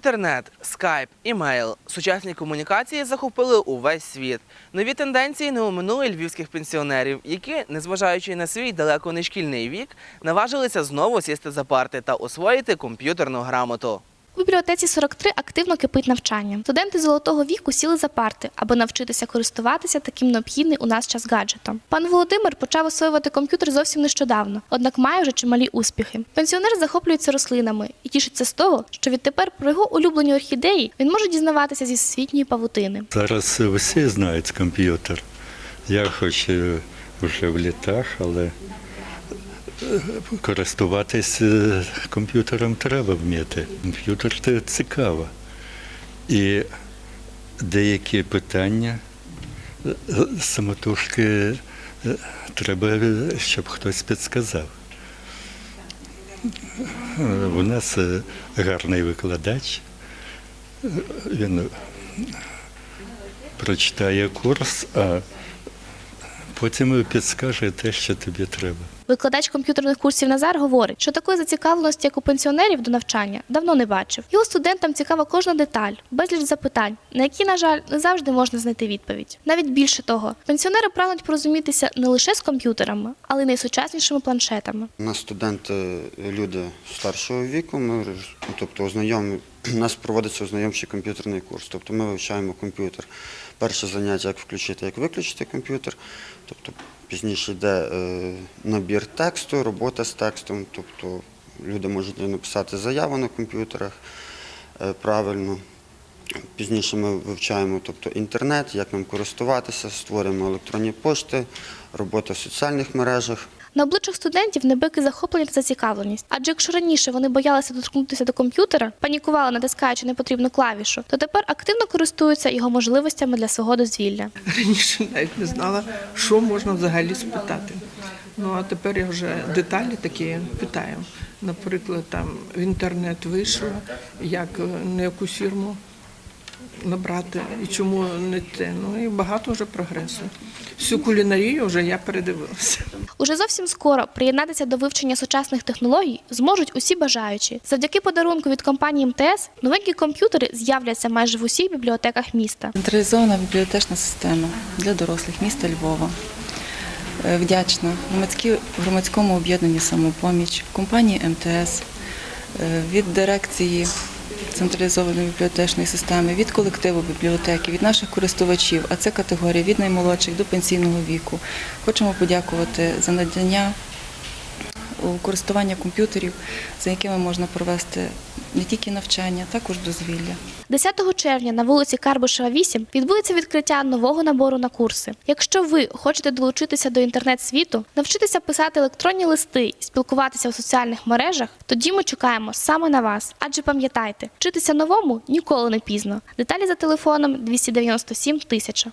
Інтернет, скайп, імейл, сучасні комунікації захопили увесь світ. Нові тенденції не оминули львівських пенсіонерів, які, незважаючи на свій далеко не шкільний вік, наважилися знову сісти за парти та освоїти комп'ютерну грамоту. Бібліотеці 43 активно кипить навчання. Студенти золотого віку сіли за парти, аби навчитися користуватися таким необхідним у нас час гаджетом. Пан Володимир почав освоювати комп'ютер зовсім нещодавно, однак має вже чималі успіхи. Пенсіонер захоплюється рослинами і тішиться з того, що відтепер про його улюблені орхідеї він може дізнаватися зі всесвітньої павутини. Зараз всі знають комп'ютер. Я хоч е, вже в літах, але користуватись е, комп'ютером треба вміти. Комп'ютер це цікаво. І деякі питання е, самотужки е, треба, щоб хтось підсказав. У нас гарний викладач. Він прочитає курс, а потім підскаже те, що тобі треба. Викладач комп'ютерних курсів Назар говорить, що такої зацікавленості, як у пенсіонерів до навчання, давно не бачив. Його студентам цікава кожна деталь, безліч запитань, на які, на жаль, не завжди можна знайти відповідь. Навіть більше того, пенсіонери прагнуть порозумітися не лише з комп'ютерами, але й найсучаснішими планшетами. У нас студенти, люди старшого віку, ми, тобто ознайомі, у нас проводиться ознайомчий комп'ютерний курс. Тобто ми вивчаємо комп'ютер. Перше заняття, як включити, як виключити комп'ютер. Тобто пізніше йде е, набір тексту, робота з текстом. Тобто люди можуть написати заяву на комп'ютерах е, правильно. Пізніше ми вивчаємо тобто, інтернет, як ним користуватися, створюємо електронні пошти, робота в соціальних мережах. На обличчях студентів небики захоплення та зацікавленість. Адже якщо раніше вони боялися доторкнутися до комп'ютера, панікували, натискаючи непотрібну клавішу, то тепер активно користуються його можливостями для свого дозвілля. Раніше навіть не знала, що можна взагалі спитати. Ну а тепер я вже деталі такі питаю. Наприклад, там в інтернет вийшло, як на яку фірму набрати і чому не те. Ну і багато вже прогресу. Всю кулінарію вже я передивилася. Уже зовсім скоро приєднатися до вивчення сучасних технологій зможуть усі бажаючі. Завдяки подарунку від компанії МТС новенькі комп'ютери з'являться майже в усіх бібліотеках міста. Централізована бібліотечна система для дорослих міста Львова. Е, Вдячна громадські- громадському об'єднанню самопоміч, компанії МТС, е, від дирекції централізованої бібліотечної системи, від колективу бібліотеки, від наших користувачів, а це категорія від наймолодших до пенсійного віку. Хочемо подякувати за надання у користування комп'ютерів, за якими можна провести не тільки навчання, також дозвілля. 10 червня на вулиці Карбишева 8 відбудеться відкриття нового набору на курси. Якщо ви хочете долучитися до інтернет-світу, навчитися писати електронні листи і спілкуватися у соціальних мережах, тоді ми чекаємо саме на вас. Адже пам'ятайте, вчитися новому ніколи не пізно. Деталі за телефоном 297 тисяча.